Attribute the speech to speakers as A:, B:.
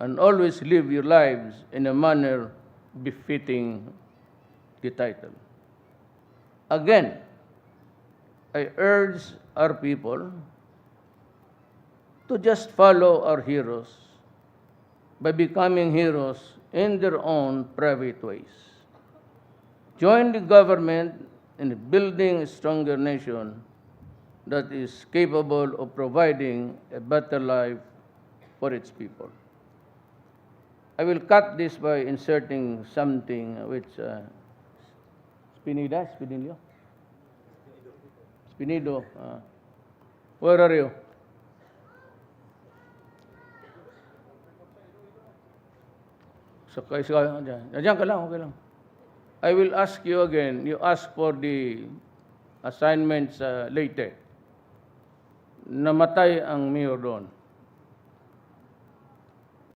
A: and always live your lives in a manner befitting the title. Again, I urge our people to just follow our heroes by becoming heroes in their own private ways. Join the government in building a stronger nation that is capable of providing a better life for its people. I will cut this by inserting something which uh, Spinida, Spinilio? Spinido. Uh, where are you? Sakay sa dyan. Diyan ka lang, okay lang. I will ask you again. You ask for the assignments uh, later. Namatay ang mayor doon.